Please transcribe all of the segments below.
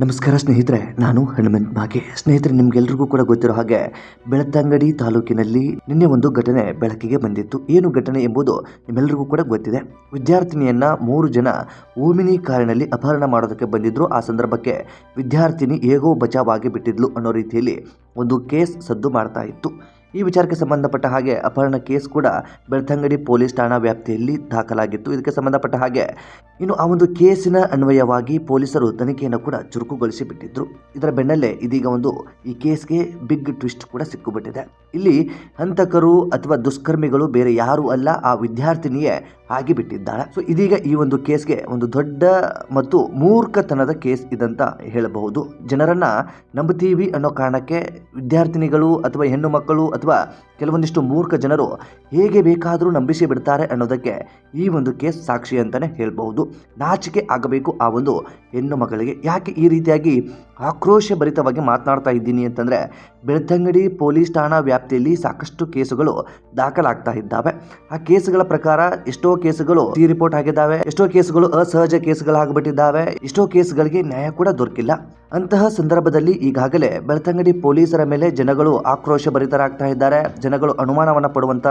ನಮಸ್ಕಾರ ಸ್ನೇಹಿತರೆ, ನಾನು ಹನುಮನ್ ಬಾಗೆ ಸ್ನೇಹಿತರೆ, ನಿಮ್ಗೆಲ್ರಿಗೂ ಕೂಡ ಗೊತ್ತಿರೋ ಹಾಗೆ, ಬೆಳತಂಗಡಿ ತಾಲೂಕಿನಲ್ಲಿ ನಿನ್ನೆ ಒಂದು ಘಟನೆ ಬೆಳಕಿಗೆ ಬಂದಿತ್ತು. ಏನು ಘಟನೆ ಎಂಬುದು ನಿಮ್ಮೆಲ್ಲರಿಗೂ ಕೂಡ ಗೊತ್ತಿದೆ. ವಿದ್ಯಾರ್ಥಿನಿಯನ್ನ ಮೂರು ಜನ ಓಮಿನಿ ಕಾರಿನಲ್ಲಿ ಅಪಹರಣ ಮಾಡೋದಕ್ಕೆ ಬಂದಿದ್ರು. ಆ ಸಂದರ್ಭಕ್ಕೆ ವಿದ್ಯಾರ್ಥಿನಿ ಹೇಗೋ ಬಚಾವಾಗಿ ಬಿಟ್ಟಿದ್ಲು ಅನ್ನೋ ರೀತಿಯಲ್ಲಿ ಒಂದು ಕೇಸ್ ಸದ್ದು ಮಾಡ್ತಾ ಇತ್ತು. ಈ ವಿಚಾರಕ್ಕೆ ಸಂಬಂಧಪಟ್ಟ ಹಾಗೆ ಅಪಹರಣ ಕೇಸ್ ಕೂಡ ಬೆಳ್ತಂಗಡಿ ಪೊಲೀಸ್ ಠಾಣಾ ವ್ಯಾಪ್ತಿಯಲ್ಲಿ ದಾಖಲಾಗಿತ್ತು. ಇದಕ್ಕೆ ಸಂಬಂಧಪಟ್ಟ ಹಾಗೆ ಇನ್ನು ಆ ಒಂದು ಕೇಸಿನ ಅನ್ವಯವಾಗಿ ಪೊಲೀಸರು ತನಿಖೆಯನ್ನು ಕೂಡ ಚುರುಕುಗೊಳಿಸಿ ಬಿಟ್ಟಿದ್ರು ಇದರ ಬೆನ್ನಲ್ಲೇ ಇದೀಗ ಒಂದು ಈ ಕೇಸ್ಗೆ ಬಿಗ್ ಟ್ವಿಸ್ಟ್ ಕೂಡ ಸಿಕ್ಕಿಬಿಟ್ಟಿದೆ ಇಲ್ಲಿ ಹಂತಕರು ಅಥವಾ ದುಷ್ಕರ್ಮಿಗಳು ಬೇರೆ ಯಾರು ಅಲ್ಲ, ಆ ವಿದ್ಯಾರ್ಥಿನಿಯೇ ಆಗಿಬಿಟ್ಟಿದ್ದಾಳೆ. ಸೊ ಇದೀಗ ಈ ಒಂದು ಕೇಸ್ಗೆ ಒಂದು ದೊಡ್ಡ ಮತ್ತು ಮೂರ್ಖತನದ ಕೇಸ್ ಇದಂತ ಹೇಳಬಹುದು. ಜನರನ್ನ ನಂಬುತ್ತೀವಿ ಅನ್ನೋ ಕಾರಣಕ್ಕೆ ವಿದ್ಯಾರ್ಥಿನಿಗಳು ಅಥವಾ ಹೆಣ್ಣು ಮಕ್ಕಳು ಅಥವಾ ಕೆಲವೊಂದಿಷ್ಟು ಮೂರ್ಖ ಜನರು ಹೇಗೆ ಬೇಕಾದರೂ ನಂಬಿಸಿ ಬಿಡ್ತಾರೆ ಅನ್ನೋದಕ್ಕೆ ಈ ಒಂದು ಕೇಸ್ ಸಾಕ್ಷಿ ಅಂತಲೇ ಹೇಳಬಹುದು. ನಾಚಿಕೆ ಆಗಬೇಕು ಆ ಒಂದು ಹೆಣ್ಣು ಮಗಳಿಗೆ. ಯಾಕೆ ಈ ರೀತಿಯಾಗಿ ಆಕ್ರೋಶ ಭರಿತವಾಗಿ ಮಾತನಾಡ್ತಾ ಇದ್ದೀನಿ ಅಂತಂದರೆ, ಬೆಳ್ತಂಗಡಿ ಪೊಲೀಸ್ ಠಾಣಾ ವ್ಯಾಪ್ತಿಯಲ್ಲಿ ಸಾಕಷ್ಟು ಕೇಸುಗಳು ದಾಖಲಾಗ್ತಾ ಇದ್ದಾವೆ. ಆ ಕೇಸುಗಳ ಪ್ರಕಾರ ಎಷ್ಟೋ ಕೇಸುಗಳು ಸಿ ರಿಪೋರ್ಟ್ ಆಗಿದ್ದಾವೆ, ಎಷ್ಟೋ ಕೇಸುಗಳು ಅಸಹಜ ಕೇಸುಗಳಾಗ್ಬಿಟ್ಟಿದ್ದಾವೆ, ಎಷ್ಟೋ ಕೇಸುಗಳಿಗೆ ನ್ಯಾಯ ಕೂಡ ದೊರಕಿಲ್ಲ. ಅಂತಹ ಸಂದರ್ಭದಲ್ಲಿ ಈಗಾಗಲೇ ಬೆಳ್ತಂಗಡಿ ಪೊಲೀಸರ ಮೇಲೆ ಜನಗಳು ಆಕ್ರೋಶ ಭರಿತರಾಗ್ತಾ ಇದ್ದಾರೆ. ಜನಗಳು ಅನುಮಾನವನ್ನು ಪಡುವಂಥ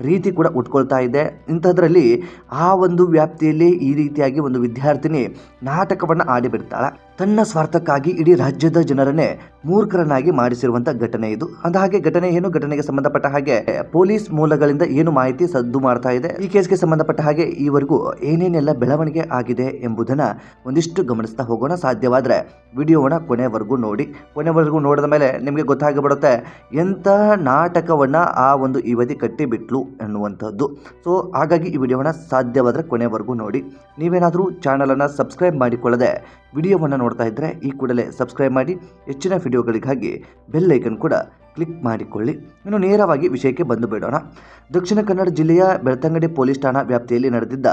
ರೀತಿ ಕೂಡ ಉಟ್ಕೊಳ್ತಾ ಇದೆ. ಇಂಥದ್ರಲ್ಲಿ ಆ ಒಂದು ವ್ಯಾಪ್ತಿಯಲ್ಲಿ ಈ ರೀತಿಯಾಗಿ ಒಂದು ವಿದ್ಯಾರ್ಥಿನಿ ನಾಟಕವನ್ನು ಆಡಿಬಿಡ್ತಾಳೆ. ತನ್ನ ಸ್ವಾರ್ಥಕ್ಕಾಗಿ ಇಡೀ ರಾಜ್ಯದ ಜನರನ್ನೇ ಮೂರ್ಖರನ್ನಾಗಿ ಮಾಡಿಸಿರುವಂಥ ಘಟನೆ ಇದು. ಅಂದಹಾಗೆ ಘಟನೆ ಏನು? ಘಟನೆಗೆ ಸಂಬಂಧಪಟ್ಟ ಹಾಗೆ ಪೊಲೀಸ್ ಮೂಲಗಳಿಂದ ಏನು ಮಾಹಿತಿ ಸದ್ದು ಮಾಡ್ತಾ ಇದೆ? ಈ ಕೇಸ್ಗೆ ಸಂಬಂಧಪಟ್ಟ ಹಾಗೆ ಈವರೆಗೂ ಏನೇನೆಲ್ಲ ಬೆಳವಣಿಗೆ ಆಗಿದೆ ಎಂಬುದನ್ನು ಒಂದಿಷ್ಟು ಗಮನಿಸ್ತಾ ಹೋಗೋಣ. ಸಾಧ್ಯವಾದರೆ ವಿಡಿಯೋವನ್ನ ಕೊನೆವರೆಗೂ ನೋಡಿ. ಕೊನೆವರೆಗೂ ನೋಡಿದ ಮೇಲೆ ನಿಮಗೆ ಗೊತ್ತಾಗಿಬಿಡುತ್ತೆ, ಎಂಥ ನಾಟಕವನ್ನು ಆ ಒಂದು ಯುವತಿ ಕಟ್ಟಿಬಿಟ್ಲು ಅನ್ನುವಂಥದ್ದು. ಸೊ ಹಾಗಾಗಿ ಈ ವಿಡಿಯೋವನ್ನು ಸಾಧ್ಯವಾದರೆ ಕೊನೆವರೆಗೂ ನೋಡಿ. ನೀವೇನಾದರೂ ಚಾನಲನ್ನು ಸಬ್ಸ್ಕ್ರೈಬ್ ಮಾಡಿಕೊಳ್ಳದೆ ವಿಡಿಯೋವನ್ನು ನೋಡ್ತಾ ಇದ್ದರೆ ಈ ಕೂಡಲೇ ಸಬ್ಸ್ಕ್ರೈಬ್ ಮಾಡಿ, ಹೆಚ್ಚಿನ ವಿಡಿಯೋಗಳಿಗಾಗಿ ಬೆಲ್ ಐಕನ್ ಕೂಡ ಕ್ಲಿಕ್ ಮಾಡಿಕೊಳ್ಳಿ. ಇನ್ನು ನೇರವಾಗಿ ವಿಷಯಕ್ಕೆ ಬಂದು ಬಿಡೋಣ. ದಕ್ಷಿಣ ಕನ್ನಡ ಜಿಲ್ಲೆಯ ಬೆಳ್ತಂಗಡಿ ಪೊಲೀಸ್ ಠಾಣಾ ವ್ಯಾಪ್ತಿಯಲ್ಲಿ ನಡೆದಿದ್ದ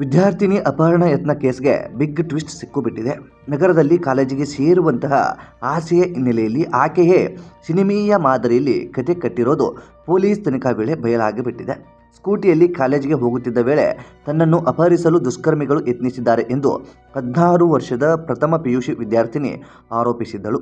ವಿದ್ಯಾರ್ಥಿನಿ ಅಪಹರಣ ಯತ್ನ ಕೇಸ್ಗೆ ಬಿಗ್ ಟ್ವಿಸ್ಟ್ ಸಿಕ್ಕಿಬಿಟ್ಟಿದೆ. ನಗರದಲ್ಲಿ ಕಾಲೇಜಿಗೆ ಸೇರುವಂತಹ ಆಸೆಯ ಹಿನ್ನೆಲೆಯಲ್ಲಿ ಆಕೆಯೇ ಸಿನಿಮೀಯ ಮಾದರಿಯಲ್ಲಿ ಕತೆ ಕಟ್ಟಿರೋದು ಪೊಲೀಸ್ ತನಿಖಾ ವೇಳೆ ಬಯಲಾಗಿಬಿಟ್ಟಿದೆ. ಸ್ಕೂಟಿಯಲ್ಲಿ ಕಾಲೇಜಿಗೆ ಹೋಗುತ್ತಿದ್ದ ವೇಳೆ ತನ್ನನ್ನು ಅಪಹರಿಸಲು ದುಷ್ಕರ್ಮಿಗಳು ಯತ್ನಿಸಿದ್ದಾರೆ ಎಂದು ಹದಿನಾರು ವರ್ಷದ ಪ್ರಥಮ ಪಿಯುಸಿ ವಿದ್ಯಾರ್ಥಿನಿ ಆರೋಪಿಸಿದ್ದಳು.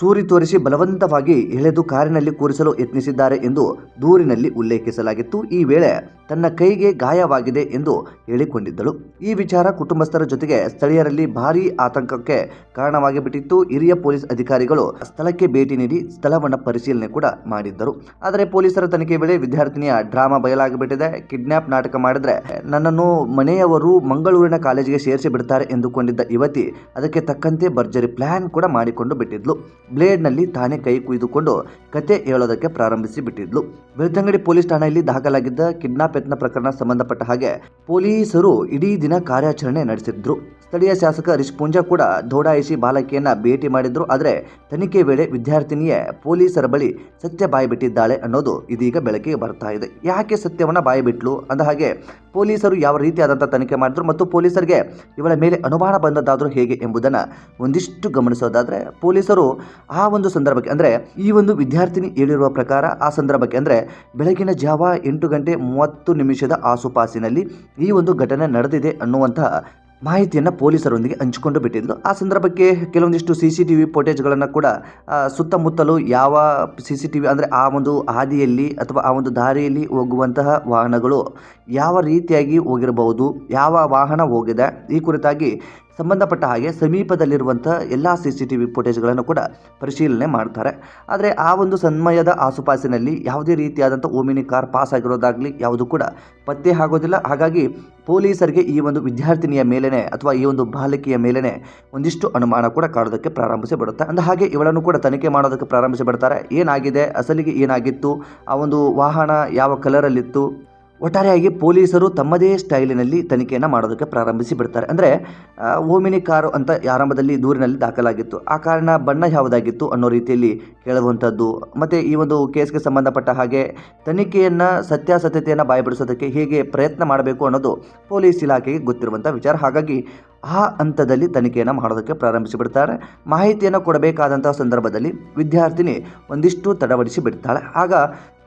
ಚೂರಿ ತೋರಿಸಿ ಬಲವಂತವಾಗಿ ಎಳೆದು ಕಾರಿನಲ್ಲಿ ಕೂರಿಸಲು ಯತ್ನಿಸಿದ್ದಾರೆ ಎಂದು ದೂರಿನಲ್ಲಿ ಉಲ್ಲೇಖಿಸಲಾಗಿತ್ತು. ಈ ವೇಳೆ ತನ್ನ ಕೈಗೆ ಗಾಯವಾಗಿದೆ ಎಂದು ಹೇಳಿಕೊಂಡಿದ್ದಳು. ಈ ವಿಚಾರ ಕುಟುಂಬಸ್ಥರ ಜೊತೆಗೆ ಸ್ಥಳೀಯರಲ್ಲಿ ಭಾರೀ ಆತಂಕಕ್ಕೆ ಕಾರಣವಾಗಿ ಬಿಟ್ಟಿತ್ತು ಹಿರಿಯ ಪೊಲೀಸ್ ಅಧಿಕಾರಿಗಳು ಸ್ಥಳಕ್ಕೆ ಭೇಟಿ ನೀಡಿ ಸ್ಥಳವನ್ನು ಪರಿಶೀಲನೆ ಕೂಡ ಮಾಡಿದ್ದರು. ಆದರೆ ಪೊಲೀಸರ ತನಿಖೆ ವೇಳೆ ವಿದ್ಯಾರ್ಥಿನಿಯ ಡ್ರಾಮಾ ಬಯಲಾಗಿಬಿಟ್ಟಿದೆ. ಕಿಡ್ನಾಪ್ ನಾಟಕ ಮಾಡಿದ್ರೆ ನನ್ನನ್ನು ಮನೆಯವರು ಮಂಗಳೂರಿನ ಕಾಲೇಜಿಗೆ ಸೇರಿಸಿ ಬಿಡ್ತಾರೆ ಎಂದುಕೊಂಡಿದ್ದ ಯುವತಿ, ಅದಕ್ಕೆ ತಕ್ಕಂತೆ ಭರ್ಜರಿ ಪ್ಲಾನ್ ಕೂಡ ಮಾಡಿಕೊಂಡು ಬಿಟ್ಟಿದ್ಲು. ಬ್ಲೇಡ್ನಲ್ಲಿ ತಾನೇ ಕೈ ಕುಯ್ದುಕೊಂಡು ಕತೆ ಹೇಳೋದಕ್ಕೆ ಪ್ರಾರಂಭಿಸಿ ಬಿಟ್ಟಿದ್ಲು. ಬೆಳ್ತಂಗಡಿ ಪೊಲೀಸ್ ಠಾಣೆಯಲ್ಲಿ ದಾಖಲಾಗಿದ್ದ ಕಿಡ್ನಾಪ್ ಯತ್ನ ಪ್ರಕರಣ ಸಂಬಂಧಪಟ್ಟ ಹಾಗೆ ಪೊಲೀಸರು ಇಡೀ ದಿನ ಕಾರ್ಯಾಚರಣೆ ನಡೆಸಿದ್ರು. ಸ್ಥಳೀಯ ಶಾಸಕ ಹರೀಶ್ ಪೂಂಜಾ ಕೂಡ ದೌಡಾಯಿಸಿ ಬಾಲಕಿಯನ್ನ ಭೇಟಿ ಮಾಡಿದ್ರು. ಆದರೆ ತನಿಖೆ ವೇಳೆ ವಿದ್ಯಾರ್ಥಿನಿಯೇ ಪೊಲೀಸರ ಬಳಿ ಸತ್ಯ ಬಾಯಿ ಬಿಟ್ಟಿದ್ದಾಳೆ ಅನ್ನೋದು ಇದೀಗ ಬೆಳಕಿಗೆ ಬರ್ತಾ ಇದೆ. ಯಾಕೆ ಸತ್ಯವನ್ನ ಬಾಯಿ ಬಿಟ್ಲು ಅಂದ ಹಾಗೆ ಪೊಲೀಸರು ಯಾವ ರೀತಿಯಾದಂಥ ತನಿಖೆ ಮಾಡಿದ್ರು ಮತ್ತು ಪೊಲೀಸರಿಗೆ ಇವಳ ಮೇಲೆ ಅನುಮಾನ ಬಂದದ್ದಾದರೂ ಹೇಗೆ ಎಂಬುದನ್ನು ಒಂದಿಷ್ಟು ಗಮನಿಸೋದಾದರೆ ಪೊಲೀಸರು ಆ ಒಂದು ಸಂದರ್ಭಕ್ಕೆ ಅಂದರೆ ಈ ಒಂದು ವಿದ್ಯಾರ್ಥಿನಿ ಹೇಳಿರುವ ಪ್ರಕಾರ ಆ ಸಂದರ್ಭಕ್ಕೆ ಅಂದರೆ ಬೆಳಗಿನ ಜಾವ ಎಂಟು ಗಂಟೆ ಮೂವತ್ತು ನಿಮಿಷದ ಆಸುಪಾಸಿನಲ್ಲಿ ಈ ಒಂದು ಘಟನೆ ನಡೆದಿದೆ ಅನ್ನುವಂತಹ ಮಾಹಿತಿಯನ್ನು ಪೊಲೀಸರೊಂದಿಗೆ ಹಂಚಿಕೊಂಡು ಬಿಟ್ಟಿದ್ದರು ಆ ಸಂದರ್ಭಕ್ಕೆ ಕೆಲವೊಂದಿಷ್ಟು ಸಿ ಸಿ ಟಿ ವಿ ಫೋಟೇಜ್ಗಳನ್ನು ಕೂಡ ಸುತ್ತಮುತ್ತಲು ಯಾವ ಸಿ ಸಿ ಟಿ ವಿ ಅಂದರೆ ಆ ಒಂದು ಹಾದಿಯಲ್ಲಿ ಅಥವಾ ಆ ಒಂದು ದಾರಿಯಲ್ಲಿ ಹೋಗುವಂತಹ ವಾಹನಗಳು ಯಾವ ರೀತಿಯಾಗಿ ಹೋಗಿರಬಹುದು, ಯಾವ ವಾಹನ ಹೋಗಿದೆ, ಈ ಕುರಿತಾಗಿ ಸಂಬಂಧಪಟ್ಟ ಹಾಗೆ ಸಮೀಪದಲ್ಲಿರುವಂಥ ಎಲ್ಲ ಸಿ ಸಿ ಟಿ ವಿ ಫುಟೇಜ್ಗಳನ್ನು ಕೂಡ ಪರಿಶೀಲನೆ ಮಾಡ್ತಾರೆ. ಆದರೆ ಆ ಒಂದು ಸನ್ಮಯದ ಆಸುಪಾಸಿನಲ್ಲಿ ಯಾವುದೇ ರೀತಿಯಾದಂಥ ಓಮಿನಿ ಕಾರ್ ಪಾಸ್ ಆಗಿರೋದಾಗಲಿ ಯಾವುದು ಕೂಡ ಪತ್ತೆ ಆಗೋದಿಲ್ಲ. ಹಾಗಾಗಿ ಪೊಲೀಸರಿಗೆ ಈ ಒಂದು ವಿದ್ಯಾರ್ಥಿನಿಯ ಮೇಲೇ ಅಥವಾ ಈ ಒಂದು ಬಾಲಕಿಯ ಮೇಲೇ ಒಂದಿಷ್ಟು ಅನುಮಾನ ಕೂಡ ಕಾಡೋದಕ್ಕೆ ಪ್ರಾರಂಭಿಸಿ ಬಿಡುತ್ತೆ. ಅಂದ ಹಾಗೆ ಇವಳನ್ನು ಕೂಡ ತನಿಖೆ ಮಾಡೋದಕ್ಕೆ ಪ್ರಾರಂಭಿಸಿ ಬಿಡ್ತಾರೆ. ಏನಾಗಿದೆ? ಅಸಲಿಗೆ ಏನಾಗಿತ್ತು? ಆ ಒಂದು ವಾಹನ ಯಾವ ಕಲರಲ್ಲಿತ್ತು ಒಟ್ಟಾರೆಯಾಗಿ ಪೊಲೀಸರು ತಮ್ಮದೇ ಸ್ಟೈಲಿನಲ್ಲಿ ತನಿಖೆಯನ್ನು ಮಾಡೋದಕ್ಕೆ ಪ್ರಾರಂಭಿಸಿ ಬಿಡ್ತಾರೆ. ಅಂದರೆ ಓಮಿನಿ ಕಾರು ಅಂತ ಆರಂಭದಲ್ಲಿ ದೂರಿನಲ್ಲಿ ದಾಖಲಾಗಿತ್ತು. ಆ ಕಾರಣ ಬಣ್ಣ ಯಾವುದಾಗಿತ್ತು ಅನ್ನೋ ರೀತಿಯಲ್ಲಿ ಕೇಳುವಂಥದ್ದು. ಮತ್ತು ಈ ಒಂದು ಕೇಸ್ಗೆ ಸಂಬಂಧಪಟ್ಟ ಹಾಗೆ ತನಿಖೆಯನ್ನು, ಸತ್ಯಾಸತ್ಯತೆಯನ್ನು ಬಾಯ್ಬಿಡಿಸೋದಕ್ಕೆ ಹೇಗೆ ಪ್ರಯತ್ನ ಮಾಡಬೇಕು ಅನ್ನೋದು ಪೊಲೀಸ್ ಇಲಾಖೆಗೆ ಗೊತ್ತಿರುವಂಥ ವಿಚಾರ. ಹಾಗಾಗಿ ಆ ಹಂತದಲ್ಲಿ ತನಿಖೆಯನ್ನು ಮಾಡೋದಕ್ಕೆ ಪ್ರಾರಂಭಿಸಿ ಬಿಡ್ತಾರೆ. ಮಾಹಿತಿಯನ್ನು ಕೊಡಬೇಕಾದಂಥ ಸಂದರ್ಭದಲ್ಲಿ ವಿದ್ಯಾರ್ಥಿನಿ ಒಂದಿಷ್ಟು ತಡವಡಿಸಿ ಬಿಡ್ತಾಳೆ. ಆಗ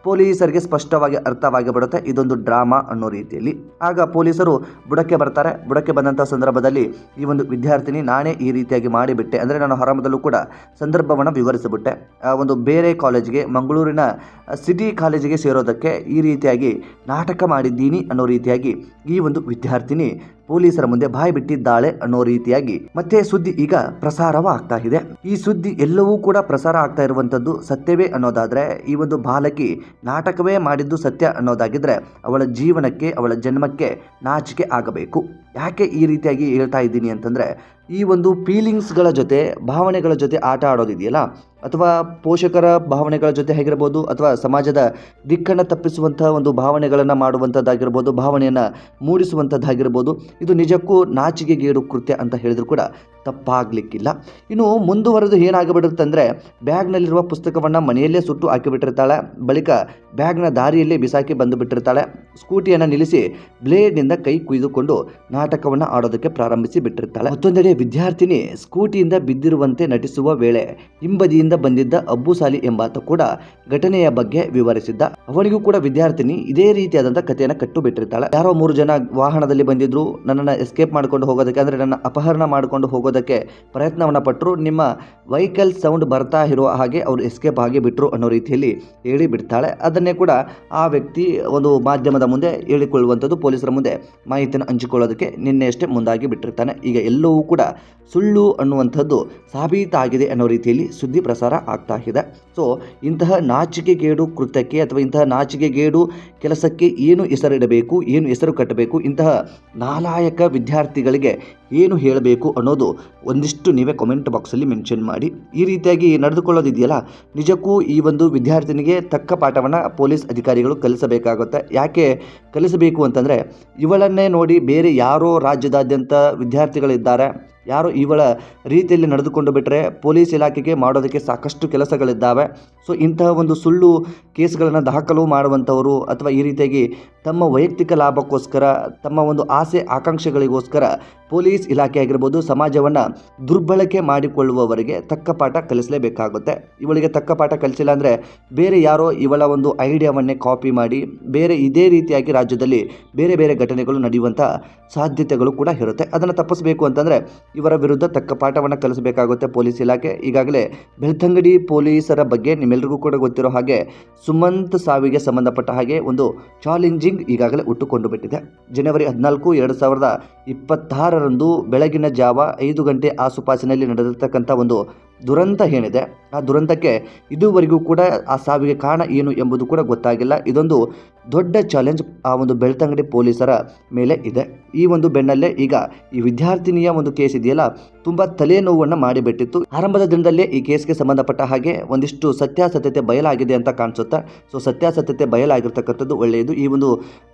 ಪೊಲೀಸರಿಗೆ ಸ್ಪಷ್ಟವಾಗಿ ಅರ್ಥವಾಗಿ ಬಿಡುತ್ತೆ. ಇದೊಂದು ಡ್ರಾಮಾ ಅನ್ನೋ ರೀತಿಯಲ್ಲಿ. ಆಗ ಪೊಲೀಸರು ಬುಡಕ್ಕೆ ಬರ್ತಾರೆ. ಬುಡಕ್ಕೆ ಬಂದಂಥ ಸಂದರ್ಭದಲ್ಲಿ ಈ ಒಂದು ವಿದ್ಯಾರ್ಥಿನಿ ನಾನೇ ಈ ರೀತಿಯಾಗಿ ಮಾಡಿಬಿಟ್ಟೆ. ಅಂದರೆ ನಾನು ಆರಂಭದಲ್ಲೂ ಕೂಡ ಸಂದರ್ಭವನ್ನು ವಿವರಿಸಿಬಿಟ್ಟೆ. ಒಂದು ಬೇರೆ ಕಾಲೇಜಿಗೆ, ಮಂಗಳೂರಿನ ಸಿಟಿ ಕಾಲೇಜಿಗೆ ಸೇರೋದಕ್ಕೆ ಈ ರೀತಿಯಾಗಿ ನಾಟಕ ಮಾಡಿದ್ದೀನಿ ಅನ್ನೋ ರೀತಿಯಾಗಿ ಈ ಒಂದು ವಿದ್ಯಾರ್ಥಿನಿ ಪೊಲೀಸರ ಮುಂದೆ ಬಾಯಿ ಬಿಟ್ಟಿದ್ದಾಳೆ ಅನ್ನೋ ರೀತಿಯಾಗಿ ಮತ್ತೆ ಸುದ್ದಿ ಈಗ ಪ್ರಸಾರವಾಗ್ತಾ ಇದೆ. ಈ ಸುದ್ದಿ ಎಲ್ಲವೂ ಕೂಡ ಪ್ರಸಾರ ಆಗ್ತಾ ಇರುವಂತದ್ದು ಸತ್ಯವೇ ಅನ್ನೋದಾದ್ರೆ ಈ ಒಂದು ಬಾಲಕಿ ನಾಟಕವೇ ಮಾಡಿದ್ದು ಸತ್ಯ ಅನ್ನೋದಾಗಿದ್ರೆ ಅವಳ ಜೀವನಕ್ಕೆ, ಅವಳ ಜನ್ಮಕ್ಕೆ ನಾಚಿಕೆ ಆಗಬೇಕು. ಯಾಕೆ ಈ ರೀತಿಯಾಗಿ ಹೇಳ್ತಾ ಇದ್ದೀನಿ ಅಂತಂದ್ರೆ ಈ ಒಂದು ಫೀಲಿಂಗ್ಸ್ಗಳ ಜೊತೆ, ಭಾವನೆಗಳ ಜೊತೆ ಆಟ ಆಡೋದಿದೆಯಲ್ಲ? ಅಥವಾ ಪೋಷಕರ ಭಾವನೆಗಳ ಜೊತೆ ಹೇಗಿರ್ಬೋದು? ಅಥವಾ ಸಮಾಜದ ದಿಕ್ಕನ್ನು ತಪ್ಪಿಸುವಂಥ ಒಂದು ಭಾವನೆಗಳನ್ನು ಮಾಡುವಂಥದ್ದಾಗಿರ್ಬೋದು, ಭಾವನೆಯನ್ನು ಮೂಡಿಸುವಂಥದ್ದಾಗಿರ್ಬೋದು, ಇದು ನಿಜಕ್ಕೂ ನಾಚಿಕೆಗೇಡು ಕೃತ್ಯ ಅಂತ ಹೇಳಿದ್ರು ಕೂಡ ತಪ್ಪಾಗಲಿಕ್ಕಿಲ್ಲ. ಇನ್ನು ಮುಂದುವರೆದು ಏನಾಗಿಬಿಡುತ್ತೆ ಅಂದರೆ, ಬ್ಯಾಗ್ನಲ್ಲಿರುವ ಪುಸ್ತಕವನ್ನು ಮನೆಯಲ್ಲೇ ಸುಟ್ಟು ಹಾಕಿಬಿಟ್ಟಿರ್ತಾಳೆ, ಬಳಿಕ ಬ್ಯಾಗ್ನ ದಾರಿಯಲ್ಲೇ ಬಿಸಾಕಿ ಬಂದುಬಿಟ್ಟಿರ್ತಾಳೆ, ಸ್ಕೂಟಿಯನ್ನು ನಿಲ್ಲಿಸಿ ಬ್ಲೇಡ್ನಿಂದ ಕೈ ಕುಯ್ದುಕೊಂಡು ನಾಟಕವನ್ನು ಆಡೋದಕ್ಕೆ ಪ್ರಾರಂಭಿಸಿ ಬಿಟ್ಟಿರ್ತಾಳೆ. ಮತ್ತೊಂದೆಡೆ ವಿದ್ಯಾರ್ಥಿನಿ ಸ್ಕೂಟಿಯಿಂದ ಬಿದ್ದಿರುವಂತೆ ನಟಿಸುವ ವೇಳೆ ಹಿಂಬದಿಯಿಂದ ಬಂದಿದ್ದ ಅಬ್ಬುಸಾಲಿ ಎಂಬಾತ ಕೂಡ ಘಟನೆಯ ಬಗ್ಗೆ ವಿವರಿಸಿದ್ದ. ಅವನಿಗೂ ಕೂಡ ವಿದ್ಯಾರ್ಥಿನಿ ಇದೇ ರೀತಿಯಾದಂತಹ ಕಥೆಯನ್ನು ಕಟ್ಟು ಬಿಟ್ಟಿರ್ತಾಳೆ ಯಾರೋ ಮೂರು ಜನ ವಾಹನದಲ್ಲಿ ಬಂದಿದ್ರು. ನನ್ನನ್ನು ಎಸ್ಕೇಪ್ ಮಾಡ್ಕೊಂಡು ಹೋಗೋದಕ್ಕೆ, ಅಂದರೆ ನನ್ನ ಅಪಹರಣ ಮಾಡಿಕೊಂಡು ಹೋಗೋದಕ್ಕೆ ಪ್ರಯತ್ನವನ್ನು ಪಟ್ಟರು ನಿಮ್ಮ ವೆಹಿಕಲ್ ಸೌಂಡ್ ಬರ್ತಾ ಇರೋ ಹಾಗೆ ಅವರು ಎಸ್ಕೇಪ್ ಆಗಿ ಬಿಟ್ಟರು ಅನ್ನೋ ರೀತಿಯಲ್ಲಿ ಹೇಳಿ ಬಿಡ್ತಾಳೆ. ಅದನ್ನೇ ಕೂಡ ಆ ವ್ಯಕ್ತಿ ಒಂದು ಮಾಧ್ಯಮದ ಮುಂದೆ ಹೇಳಿಕೊಳ್ಳುವಂಥದ್ದು. ಪೊಲೀಸರ ಮುಂದೆ ಮಾಹಿತಿಯನ್ನು ಹಂಚಿಕೊಳ್ಳೋದಕ್ಕೆ ನಿನ್ನೆಯಷ್ಟೇ ಮುಂದಾಗಿ ಬಿಟ್ಟಿರ್ತಾನೆ. ಈಗ ಎಲ್ಲವೂ ಕೂಡ ಸುಳ್ಳು ಅನ್ನುವಂಥದ್ದು ಸಾಬೀತಾಗಿದೆ ಅನ್ನೋ ರೀತಿಯಲ್ಲಿ ಸುದ್ದಿ ಪ್ರಸಾರ ಆಗ್ತಾ ಇದೆ. ಸೊ ಇಂತಹ ನಾಚಿಕೆಗೇಡು ಕೃತ್ಯಕ್ಕೆ ಅಥವಾ ಇಂತಹ ನಾಚಿಕೆಗೇಡು ಕೆಲಸಕ್ಕೆ ಏನು ಹೆಸರಿಡಬೇಕು, ಏನು ಹೆಸರು ಕಟ್ಟಬೇಕು, ಇಂತಹ ನಾಲಾಯಕ ವಿದ್ಯಾರ್ಥಿಗಳಿಗೆ ಏನು ಹೇಳಬೇಕು ಅನ್ನೋದು ಒಂದಿಷ್ಟು ನೀವೇ ಕಾಮೆಂಟ್ ಬಾಕ್ಸಲ್ಲಿ ಮೆನ್ಷನ್ ಮಾಡಿ. ಈ ರೀತಿಯಾಗಿ ನಡೆದುಕೊಳ್ಳೋದಿದೆಯಲ್ಲ? ನಿಜಕ್ಕೂ ಈ ಒಂದು ವಿದ್ಯಾರ್ಥಿನಿಗೆ ತಕ್ಕ ಪಾಠವನ್ನು ಪೊಲೀಸ್ ಅಧಿಕಾರಿಗಳು ಕಲಿಸಬೇಕಾಗುತ್ತೆ. ಯಾಕೆ ಕಲಿಸಬೇಕು ಅಂತಂದರೆ, ಇವಳನ್ನೇ ನೋಡಿ ಬೇರೆ ಯಾರೋ ರಾಜ್ಯದಾದ್ಯಂತ ವಿದ್ಯಾರ್ಥಿಗಳಿದ್ದಾರೆ. ಯಾರೋ ಇವಳ ರೀತಿಯಲ್ಲಿ ನಡೆದುಕೊಂಡು ಬಿಟ್ಟರೆ ಪೊಲೀಸ್ ಇಲಾಖೆಗೆ ಮಾಡೋದಕ್ಕೆ ಸಾಕಷ್ಟು ಕೆಲಸಗಳಿದ್ದಾವೆ. ಸೊ, ಇಂತಹ ಒಂದು ಸುಳ್ಳು ಕೇಸ್ಗಳನ್ನು ದಾಖಲು ಮಾಡುವಂಥವರು ಅಥವಾ ಈ ರೀತಿಯಾಗಿ ತಮ್ಮ ವೈಯಕ್ತಿಕ ಲಾಭಕ್ಕೋಸ್ಕರ, ತಮ್ಮ ಒಂದು ಆಸೆ ಆಕಾಂಕ್ಷೆಗಳಿಗೋಸ್ಕರ ಪೊಲೀಸ್ ಇಲಾಖೆ ಆಗಿರ್ಬೋದು, ಸಮಾಜವನ್ನು ದುರ್ಬಳಕೆ ಮಾಡಿಕೊಳ್ಳುವವರಿಗೆ ತಕ್ಕ ಪಾಠ ಕಲಿಸಲೇಬೇಕಾಗುತ್ತೆ. ಇವಳಿಗೆ ತಕ್ಕ ಪಾಠ ಕಲಿಸಿಲ್ಲ ಅಂದರೆ ಬೇರೆ ಯಾರೋ ಇವಳ ಒಂದು ಐಡಿಯಾವನ್ನೇ ಕಾಪಿ ಮಾಡಿ, ಬೇರೆ ಇದೇ ರೀತಿಯಾಗಿ ರಾಜ್ಯದಲ್ಲಿ ಬೇರೆ ಬೇರೆ ಘಟನೆಗಳು ನಡೆಯುವಂಥ ಸಾಧ್ಯತೆಗಳು ಕೂಡ ಇರುತ್ತೆ. ಅದನ್ನು ತಪ್ಪಿಸಬೇಕು ಅಂತಂದರೆ ಇವರ ವಿರುದ್ಧ ತಕ್ಕ ಪಾಠವನ್ನು ಕಲಿಸಬೇಕಾಗುತ್ತೆ ಪೊಲೀಸ್ ಇಲಾಖೆ. ಈಗಾಗಲೇ ಬೆಳ್ತಂಗಡಿ ಪೊಲೀಸರ ಬಗ್ಗೆ ನಿಮ್ಮೆಲ್ಲರಿಗೂ ಕೂಡ ಗೊತ್ತಿರೋ ಹಾಗೆ ಸುಮಂತ್ ಸಾವಿಗೆ ಸಂಬಂಧಪಟ್ಟ ಹಾಗೆ ಒಂದು ಚಾಲೆಂಜಿಂಗ್ ಈಗಾಗಲೇ ಹುಟ್ಟುಕೊಂಡು ಬಿಟ್ಟಿದೆ. ಜನವರಿ ಹದಿನಾಲ್ಕು, ಎರಡು ಸಾವಿರದ ಇಪ್ಪತ್ತಾರರಂದು ಬೆಳಗಿನ ಜಾವ ಐದು ಗಂಟೆ ಆಸುಪಾಸಿನಲ್ಲಿ ನಡೆದಿರ್ತಕ್ಕಂಥ ಒಂದು ದುರಂತ ಏನಿದೆ, ಆ ದುರಂತಕ್ಕೆ ಇದುವರೆಗೂ ಕೂಡ ಆ ಸಾವಿಗೆ ಕಾರಣ ಏನು ಎಂಬುದು ಕೂಡ ಗೊತ್ತಾಗಿಲ್ಲ. ಇದೊಂದು ದೊಡ್ಡ ಚಾಲೆಂಜ್ ಆ ಒಂದು ಬೆಳ್ತಂಗಡಿ ಪೊಲೀಸರ ಮೇಲೆ ಇದೆ. ಈ ಒಂದು ಬೆನ್ನಲ್ಲೇ ಈಗ ಈ ವಿದ್ಯಾರ್ಥಿನಿಯ ಒಂದು ಕೇಸ್ ಇದೆಯಲ್ಲ, ತುಂಬ ತಲೆನೋವನ್ನು ಮಾಡಿಬಿಟ್ಟಿತ್ತು. ಆರಂಭದ ದಿನದಲ್ಲೇ ಈ ಕೇಸ್ಗೆ ಸಂಬಂಧಪಟ್ಟ ಹಾಗೆ ಒಂದಿಷ್ಟು ಸತ್ಯಾಸತ್ಯತೆ ಬಯಲಾಗಿದೆ ಅಂತ ಕಾಣಿಸುತ್ತೆ, ಸೊ ಸತ್ಯಾಸತ್ಯತೆ ಬಯಲಾಗಿರ್ತಕ್ಕಂಥದ್ದು ಒಳ್ಳೆಯದು. ಈ ಒಂದು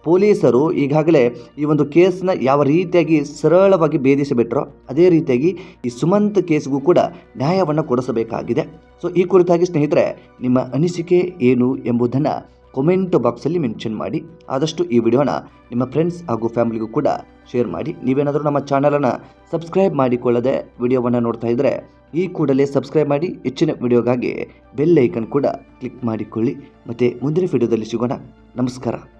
ಪೊಲೀಸರು ಈಗಾಗಲೇ ಈ ಒಂದು ಕೇಸನ್ನ ಯಾವ ರೀತಿಯಾಗಿ ಸರಳವಾಗಿ ಭೇದಿಸಿಬಿಟ್ರೋ ಅದೇ ರೀತಿಯಾಗಿ ಈ ಸುಮಂತ್ ಕೇಸ್ಗೂ ಕೂಡ ನ್ಯಾಯವನ್ನು ಕೊಡಿಸಬೇಕಾಗಿದೆ. ಸೊ, ಈ ಕುರಿತಾಗಿ ಸ್ನೇಹಿತರೆ, ನಿಮ್ಮ ಅನಿಸಿಕೆ ಏನು ಎಂಬುದನ್ನು ಕಮೆಂಟ್ ಬಾಕ್ಸಲ್ಲಿ ಮೆನ್ಷನ್ ಮಾಡಿ. ಆದಷ್ಟು ಈ ವಿಡಿಯೋನ ನಿಮ್ಮ ಫ್ರೆಂಡ್ಸ್ ಹಾಗೂ ಫ್ಯಾಮಿಲಿಗೂ ಕೂಡ ಶೇರ್ ಮಾಡಿ. ನೀವೇನಾದರೂ ನಮ್ಮ ಚಾನಲನ್ನು ಸಬ್ಸ್ಕ್ರೈಬ್ ಮಾಡಿಕೊಳ್ಳದೆ ವಿಡಿಯೋವನ್ನು ನೋಡ್ತಾ ಇದ್ದರೆ ಈ ಕೂಡಲೇ ಸಬ್ಸ್ಕ್ರೈಬ್ ಮಾಡಿ. ಹೆಚ್ಚಿನ ವಿಡಿಯೋಗಾಗಿ ಬೆಲ್ ಐಕನ್ ಕೂಡ ಕ್ಲಿಕ್ ಮಾಡಿಕೊಳ್ಳಿ. ಮತ್ತು ಮುಂದಿನ ವಿಡಿಯೋದಲ್ಲಿ ಸಿಗೋಣ. ನಮಸ್ಕಾರ.